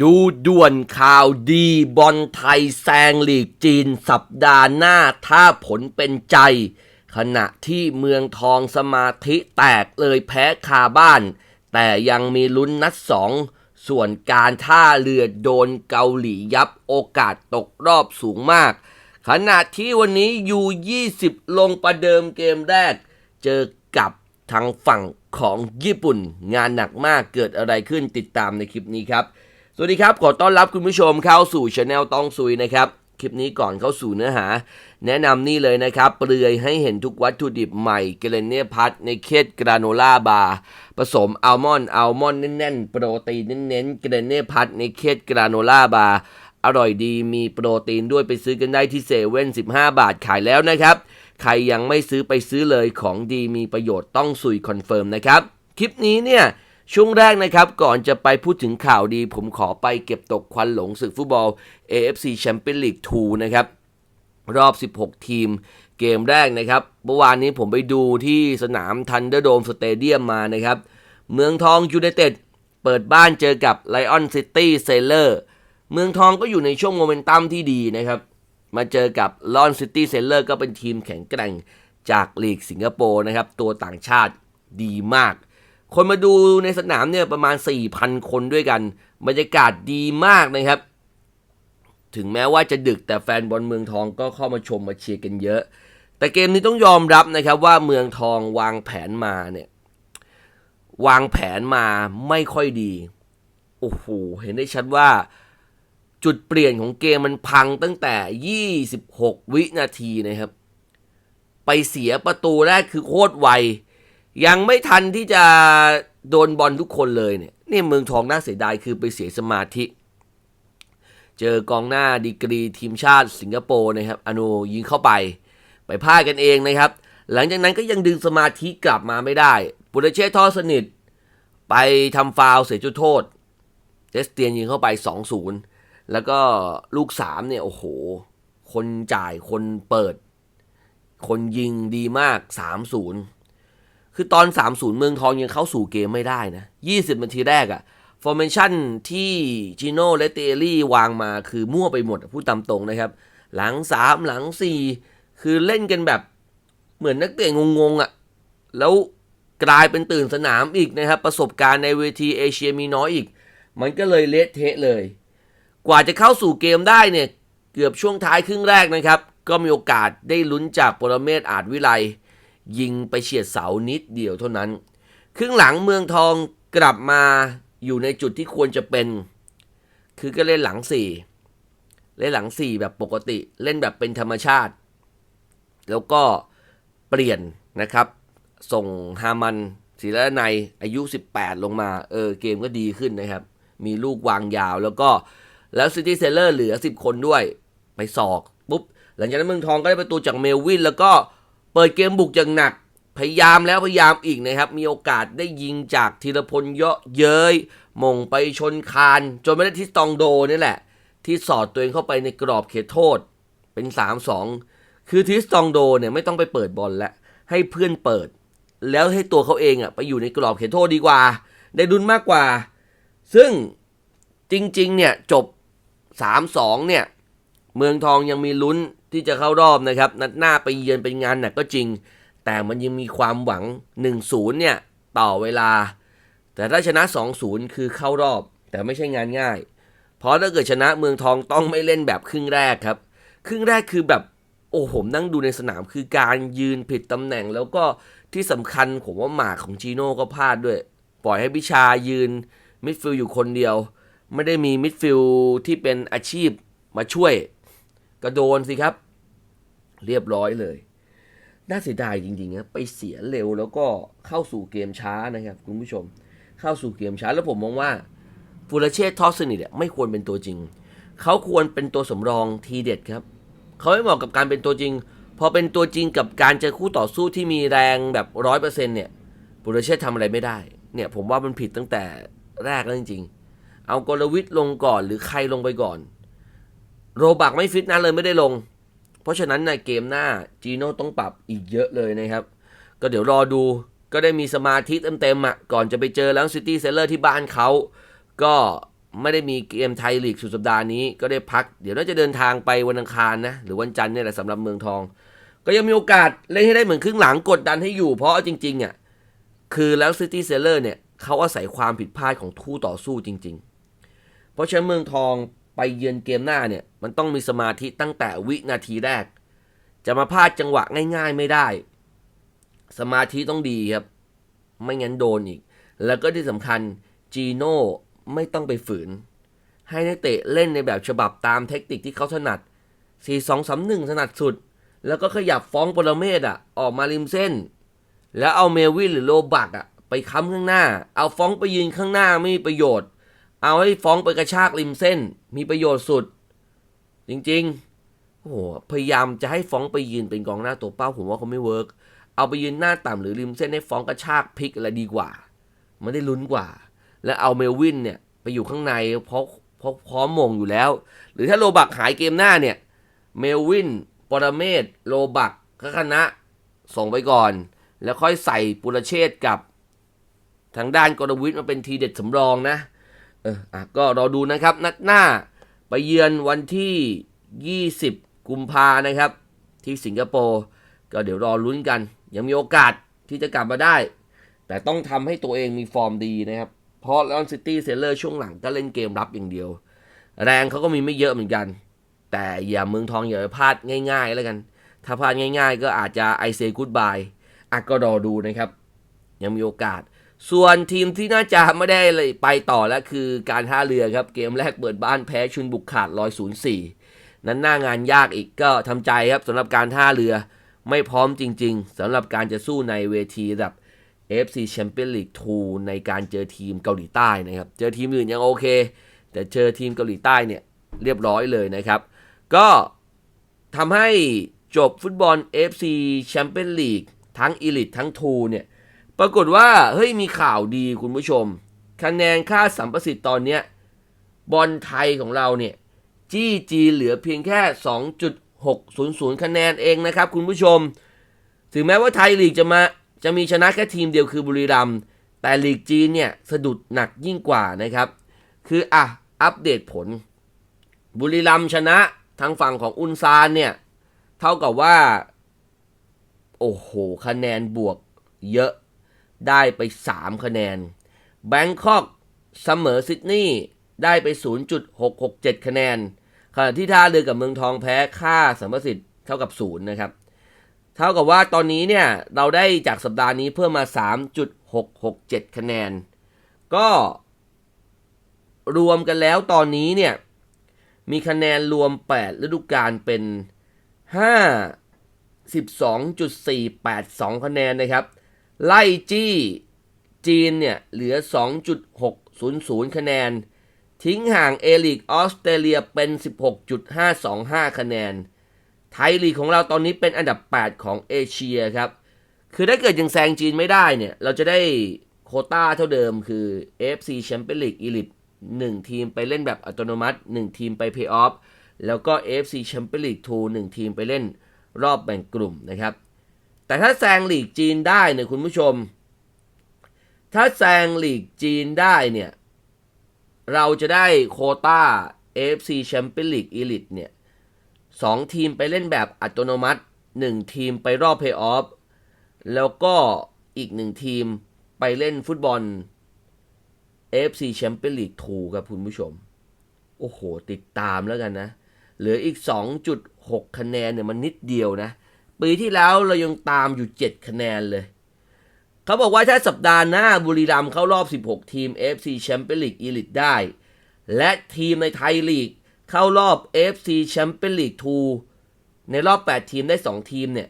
ดูด่วนข่าวดีบอลไทยแซงลีกจีนสัปดาห์หน้าถ้าผลเป็นใจ ขณะที่เมืองทองสมาธิแตกเลยแพ้คาบ้าน แต่ยังมีลุ้นนัดสองส่วนการท่าเรือโดนเกาหลียับโอกาสตกรอบสูงมาก ขณะที่วันนี้ยู20 ลงประเดิมเกมแรก เจอกับทางฝั่งของญี่ปุ่น งานหนักมากเกิดอะไรขึ้นติดตามในคลิปนี้ครับ สวัสดีครับ ขอต้อนรับคุณผู้ชมเข้าสู่ช anel ต้องซุยนะครับ คลิปนี้ก่อนเข้าสู่เนื้อหา แนะนำนี่เลยนะครับ เปลือยให้เห็นทุกวัตถุดิบใหม่เกเรเน่พัทในเคสกราโนล่าบาร์ผสมอัลมอนด์อัลมอนด์แน่นๆ โปรตีนเน้นๆเกเรเน่พัทในเคสกราโนล่าบาร์อร่อยดีมีโปรตีนด้วยไปซื้อกันได้ที่เซเว่น15 บาทขายแล้วนะครับ ใครยังไม่ซื้อไปซื้อเลยของดีมีประโยชน์ต้องสุยคอนเฟิร์มนะครับ คลิปนี้เนี่ย ช่วงแรกนะครับ ก่อนจะไปพูดถึงข่าวดี ผมขอไปเก็บตกควันหลงศึกฟุตบอล AFC Champions League 2 นะครับ รอบ 16 ทีมเกมแรกนะครับ เมื่อวานนี้ผมไปดูที่สนาม Thunderdome Stadium มมานะครับ เมืองทองยูไนเต็ดเปิดบ้านเจอกับ Lion City Sailor เมืองทองก็อยู่ในช่วงโมเมนตัมที่ดีนะครับ มาเจอกับ Lion City Sailor ก็เป็นทีมแข็งแกร่งจากลีกสิงคโปร์นะครับ ตัวต่างชาติดีมาก คนมาดูในสนามเนี่ยประมาณ 4,000 คนด้วยกัน บรรยากาศดีมากนะครับ ถึงแม้ว่าจะดึกแต่แฟนบอลเมืองทองก็เข้ามาชมมาเชียร์กันเยอะ แต่เกมนี้ต้องยอมรับนะครับว่าเมืองทองวางแผนมาเนี่ยวางแผนมาไม่ค่อยดี โอ้โห เห็นได้ชัดว่า จุดเปลี่ยนของเกมมันพังตั้งแต่ 26 วินาทีนะครับ ไปเสียประตูแรกคือโคตรไว ยังไม่ทันที่จะโดนบอลทุกคนเลยเนี่ยนี่เมืองทองน่าเสียดายคือไปเสียสมาธิ เจอกองหน้าดีกรีทีมชาติสิงคโปร์นะครับอโนยิงเข้าไป ไปพลาดกันเองนะครับ หลังจากนั้นก็ยังดึงสมาธิกลับมาไม่ได้ปุรเชษฐ์ทอสนิท ไปทำฟาวเสียจุดโทษเจสเตียนยิงเข้าไป 2-0 แล้วก็ลูก 3 เนี่ย โอ้โห คนจ่ายคนเปิด คนยิงดีมาก 3-0 คือตอน 3-0 เมืองทองยังเข้าสู่เกมไม่ได้นะ 20 นาทีแรกอะฟอร์เมชันที่จิโน่และเตอรี่วางมาคือมั่วไปหมดพูดตามตรงนะครับ หลัง 3 หลัง 4 คือเล่นกันแบบเหมือนนักเตะงงๆอะแล้วกลายเป็นตื่นสนามอีกนะครับ ประสบการณ์ในเวทีเอเชียมีน้อยอีก มันก็เลยเละเทะเลย กว่าจะเข้าสู่เกมได้เนี่ย เกือบช่วงท้ายครึ่งแรกนะครับ ก็มีโอกาสได้ลุ้นจากปรเมศอาจวิไล ยิงไปเฉียดเสานิดเดียวเท่านั้น ครึ่งหลังเมืองทองกลับมาอยู่ในจุดที่ควรจะเป็น คือก็เล่นหลังสี่เล่นหลังสี่แบบปกติ เล่นแบบเป็นธรรมชาติ แล้วก็เปลี่ยนนะครับ ส่งฮามันศิลนัยอายุ 18 ลงมา เออเกมก็ดีขึ้นนะครับ มีลูกวางยาวแล้วก็แล้วซิตี้เซเลอร์เหลือ 10 คนด้วย ไปสอกปุ๊บ หลังจากนั้นเมืองทองก็ได้ประตูจากเมลวินแล้วก็ เปิดเกมบุกอย่างหนัก พยายามแล้วพยายามอีกนะครับ มีโอกาสได้ยิงจากธีรพลเยอะเย้ยมงไปชนคาน จนไม่ได้ทิสตองโดนี่แหละ ที่สอดตัวเองเข้าไปในกรอบเขตโทษ เป็น 3-2 คือทิสตองโดเนี่ยไม่ต้องไปเปิดบอลแล้วให้เพื่อนเปิด แล้วให้ตัวเขาเองอะไปอยู่ในกรอบเขตโทษดีกว่า ได้ดุนมากกว่า ซึ่งจริง ๆ เนี่ยจบ 3-2 เนี่ย เมืองทองยังมีลุ้น ที่จะเข้ารอบนะครับ นัดหน้าไปเยือนเป็นงานหนักก็จริง แต่มันยังมีความหวัง 1-0 เนี่ย ต่อเวลา แต่ถ้าชนะ 2-0 คือเข้ารอบ แต่ไม่ใช่งานง่าย เพราะถ้าเกิดชนะเมืองทองต้องไม่เล่นแบบครึ่งแรกครับ ครึ่งแรกคือแบบโอ้ผมนั่งดูในสนามคือการยืนผิดตำแหน่ง แล้วก็ที่สำคัญผมว่าหมากของจีโน่ก็พลาดด้วย ปล่อยให้พิชายืนมิดฟิลด์อยู่คนเดียว ไม่ได้มีมิดฟิลด์ที่เป็นอาชีพมาช่วย ก็โดนสิครับ เรียบร้อยเลย น่าเสียดายจริงๆนะไปเสียเร็วแล้วก็เข้าสู่เกมช้านะครับ คุณผู้ชม เข้าสู่เกมช้าแล้วผมมองว่าฟูรเชษทอสนิทเนี่ยไม่ควรเป็นตัวจริง เขาควรเป็นตัวสำรองทีเด็ดครับ เขาไม่เหมาะกับการเป็นตัวจริง พอเป็นตัวจริงกับการเจอคู่ต่อสู้ที่มีแรงแบบร้อยเปอร์เซ็นต์เนี่ยปุรเชษฐ์ทำอะไรไม่ได้ เนี่ยผมว่ามันผิดตั้งแต่แรกแล้วจริงๆ เอากลวิทย์ลงก่อนหรือใครลงไปก่อน โรบักไม่ฟิตนะเลยไม่ได้ลง เพราะฉะนั้นในเกมหน้าจีโน่ต้องปรับอีกเยอะเลยนะครับ ก็เดี๋ยวรอดูก็ได้มีสมาธิเต็มๆอะก่อนจะไปเจอแล้วซิตี้เซลเลอร์ที่บ้านเขา ก็ไม่ได้มีเกมไทยลีกสุดสัปดาห์นี้ก็ได้พัก เดี๋ยวน่าจะเดินทางไปวันอังคารนะ หรือวันจันทร์เนี่ยแหละสำหรับเมืองทอง ก็ยังมีโอกาสเล่นให้ได้เหมือนครึ่งหลังกดดันให้อยู่ เพราะจริงๆอะคือแล้วซิตี้เซเลอร์เนี่ยเขาอาศัยความผิดพลาดของทู่ต่อสู้จริง ๆ เพราะฉะนั้นเมืองทอง ไปเยือนเกมหน้าเนี่ยมันต้องมีสมาธิตั้งแต่วินาทีแรก จะมาพลาดจังหวะง่าย ๆไม่ได้ สมาธิต้องดีครับ ไม่งั้นโดนอีก แล้วก็ที่สำคัญจีโน่ไม่ต้องไปฝืน ให้นักเตะเล่นในแบบฉบับตามเทคนิคที่เขาถนัด 4-2-3-1ถนัดสุด แล้วก็ขยับฟ้องปรเมศอะ ออกมาริมเส้น แล้วเอาเมวินหรือโลบักอะไปค้ำข้างหน้า เอาฟ้องไปยืนข้างหน้าไม่มีประโยชน์ เอาให้ฟ้องไปกระชากริมเส้น มีประโยชน์สุด จริงๆโอ้โหพยายามจะให้ฟ้องไปยืนเป็นกองหน้าตัวเป้าผมว่าเขาไม่เวิร์กเอาไปยืนหน้าต่ำหรือริมเส้นให้ฟ้องกระชากพลิกอะไรดีกว่า มันได้ลุ้นกว่า แล้วเอาเมลวินเนี่ยไปอยู่ข้างในเพราะเพราะพร้อมมงอยู่แล้ว หรือถ้าโลบักหายเกมหน้าเนี่ย เมลวินปรเมศโลบักคณะส่งไปก่อน แล้วค่อยใส่ปุรเชษกับ ทางด้านกรวิทย์มาเป็นทีเด็ดสำรองนะ เอออะก็รอดูนะครับนัดหน้าไปเยือนวันที่ 20 กุมภานะครับ ที่สิงคโปร์ก็เดี๋ยวรอลุ้นกัน ยังมีโอกาสที่จะกลับมาได้ แต่ต้องทำให้ตัวเองมีฟอร์มดีนะครับ เพราะลอนซิตี้เซเลอร์ช่วงหลังก็เล่นเกมรับอย่างเดียว แรงเขาก็มีไม่เยอะเหมือนกัน แต่อย่าเมืองทองอย่าไปพลาดง่าย ๆ แล้วกัน ถ้าพลาดง่าย ๆ ก็อาจจะไอเซกูดบายอะก็รอดูนะครับ ยังมีโอกาส ส่วนทีมที่น่าจะไม่ได้ไปต่อแล้วคือการท่าเรือครับ เกมแรกเปิดบ้านแพ้ชุนบุกขาด104นั้นหน้างานยากอีกก็ทำใจครับสำหรับการท่าเรือไม่พร้อมจริง ๆสำหรับการจะสู้ในเวทีระดับ FC Champions League 2ในการเจอทีมเกาหลีใต้นะครับ เจอทีมอื่นยังโอเค แต่เจอทีมเกาหลีใต้เนี่ยเรียบร้อยเลยนะครับ ก็ทำให้จบฟุตบอล FC Champions League ทั้ง Elite ทั้ง 2 เนี่ย ปรากฏว่าเฮ้ยมีข่าวดีคุณผู้ชม คะแนนค่าสัมประสิทธิ์ตอนเนี้ยบอลไทยของเราเนี่ยจี้จีเหลือเพียงแค่ 2.600 คะแนนเองนะครับ คุณผู้ชม ถึงแม้ว่าไทยลีกจะมาจะมีชนะแค่ทีมเดียวคือบุรีรัมย์แต่ลีกจีนเนี่ยสะดุดหนักยิ่งกว่านะครับ คืออะอัปเดตผล บุรีรัมย์ชนะทางฝั่งของอุนซานเนี่ยเท่ากับว่า โอ้โห คะแนนบวกเยอะ ได้ไป 3 คะแนน แบงคอกเสมอซิดนีย์ได้ไป 0.667 คะแนน ขณะที่ท่าเรือกับเมืองทองแพ้ค่าสัมประสิทธิ์เท่ากับ 0 นะครับ เท่ากับว่าตอนนี้เนี่ย เราได้จากสัปดาห์นี้เพิ่มมา 3.667 คะแนน ก็รวมกันแล้วตอนนี้เนี่ย มีคะแนนรวม 8 ฤดูกาลเป็น 5 12.482 คะแนนนะครับ ไล่จี้จีนเนี่ยเหลือ 2.600 คะแนน ทิ้งห่างเอลิกออสเตรเลียเป็น 16.525 คะแนน ไทยลีกของเราตอนนี้เป็นอันดับ 8 ของเอเชียครับ คือถ้าเกิดยังแซงจีนไม่ได้เนี่ย เราจะได้โคต้าเท่าเดิมคือ AFC Champions League Elite 1 ทีมไปเล่นแบบอัตโนมัติ 1 ทีมไปเพย์ออฟแล้วก็ AFC Champions League 2 1 ทีมไปเล่นรอบแบ่งกลุ่มนะครับ แต่ถ้าแซงหลีกจีนได้เนี่ยคุณผู้ชม ถ้าแซงหลีกจีนได้เนี่ย เราจะได้โคต้า AFC Champions League Elite เนี่ยสองทีมไปเล่นแบบอัตโนมัติ1ทีมไปรอบเพย์ออฟแล้วก็อีกหนึ่งทีมไปเล่นฟุตบอล AFC Champions League 2ครับคุณผู้ชม โอ้โห ติดตามแล้วกันนะ เหลืออีก 2.6 คะแนนเนี่ยมันนิดเดียวนะ ปีที่แล้วเรายังตามอยู่ 7 คะแนนเลย เขาบอกว่าถ้าสัปดาห์หน้าบุรีรัมย์เข้ารอบ 16 ทีม FC Champions League Elite ได้ และทีมในไทยลีกเข้ารอบ FC Champions League 2 ในรอบ 8 ทีมได้ 2 ทีมเนี่ย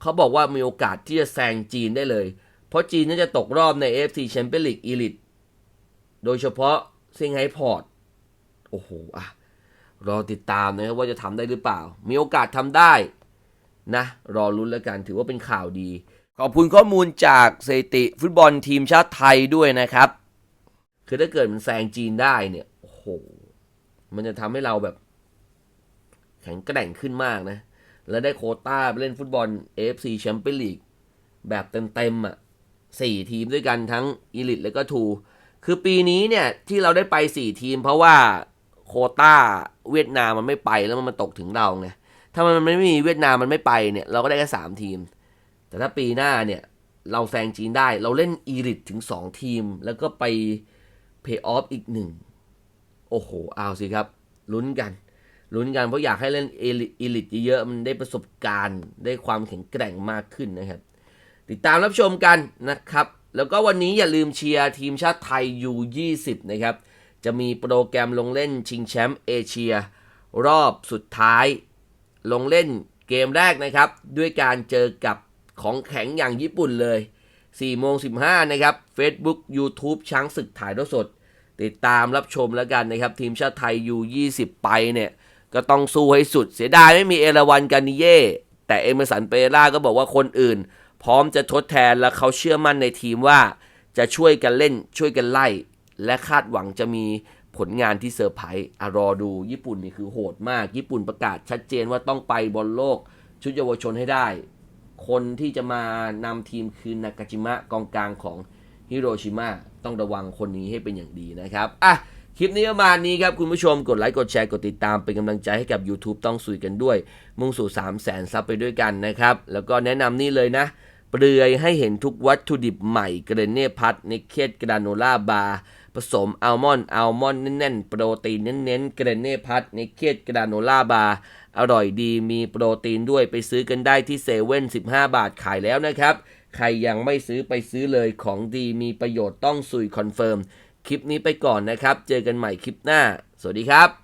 เขาบอกว่ามีโอกาสที่จะแซงจีนได้เลย เพราะจีนน่าจะตกรอบใน FC Champions League Elite โดยเฉพาะซี่ยงไฮพอร์ตโอ้โหอะรอติดตามนะครับว่าจะทำได้หรือเปล่า มีโอกาสทำได้ นะรอลุ้นแล้วกันถือว่าเป็นข่าวดี ขอบคุณข้อมูลจากสถิติฟุตบอลทีมชาติไทยด้วยนะครับ คือถ้าเกิดมันแซงจีนได้เนี่ยโอ้โหมันจะทำให้เราแบบ แข็งแกร่งขึ้นมากนะ แล้วได้โคต้าไปเล่นฟุตบอล AFC Champions League แบบเต็มๆอะสี่ทีมด้วยกันทั้งอีลิตแล้วก็ทูคือปีนี้เนี่ยที่เราได้ไป4ทีม เพราะว่าโคต้าเวียดนามมันไม่ไปแล้วมันมาตกถึงเราไง ถ้ามันไม่มีเวียดนามมันไม่ไปเนี่ย เราก็ได้แค่สามทีม แต่ถ้าปีหน้าเนี่ย เราแซงจีนได้ เราเล่นอีริทถึง2ทีม แล้วก็ไปเพย์ออฟอีกหนึ่งโอ้โห เอาสิครับ ลุ้นกัน ลุ้นกันเพราะอยากให้เล่นอีลิทเยอะๆ มันได้ประสบการณ์ ได้ความแข็งแกร่งมากขึ้นนะครับ ติดตามรับชมกันนะครับ แล้วก็วันนี้อย่าลืมเชียร์ทีมชาติไทย U20 นะครับ จะมีโปรแกรมลงเล่นชิงแชมป์เอเชีย รอบสุดท้าย ลงเล่นเกมแรกนะครับ ด้วยการเจอกับของแข็งอย่างญี่ปุ่นเลย4โมง15 นะครับ Facebook YouTube ช้างศึกถ่ายทอดสด ติดตามรับชมแล้วกันนะครับ ทีมชาติไทย U20 ไปเนี่ย ก็ต้องสู้ให้สุดเสียดายไม่มีเอราวันกานิเย่แต่เอเมอสันเปร่าก็บอกว่าคนอื่น พร้อมจะทดแทนและเขาเชื่อมั่นในทีมว่า จะช่วยกันเล่นช่วยกันไล่ และคาดหวังจะมี ผลงานที่เซอร์ไพรส์อะรอดูญี่ปุ่นนี่คือโหดมาก ญี่ปุ่นประกาศชัดเจนว่าต้องไปบอลโลกชุดเยาวชนให้ได้ คนที่จะมานำทีมคือนากาจิมะกองกลางของฮิโรชิมาต้องระวังคนนี้ให้เป็นอย่างดีนะครับ อะ คลิปนี้ประมาณนี้ครับ คุณผู้ชมกดไลค์ กดแชร์ กดติดตามเป็นกำลังใจให้กับ YouTube ต้องสุยกันด้วย มุ่งสู่ 3 0 0แสนซับไปด้วยกันนะครับ แล้วก็แนะนำนี่เลยนะ เปลือยให้เห็นทุกวัตถุดิบใหม่เกรเน่พัทในเคดกราโนล่าบาร์ผสมอัลมอนด์อัลมอนด์แน่นๆ โปรตีนเน้นๆเกรเน่พัทในเคดกราโนล่าบาร์อร่อยดีมีโปรตีนด้วยไปซื้อกันได้ที่เซเว่น15 บาทขายแล้วนะครับ ใครยังไม่ซื้อไปซื้อเลยของดีมีประโยชน์ต้องสุยคอนเฟิร์ม คลิปนี้ไปก่อนนะครับ เจอกันใหม่คลิปหน้า สวัสดีครับ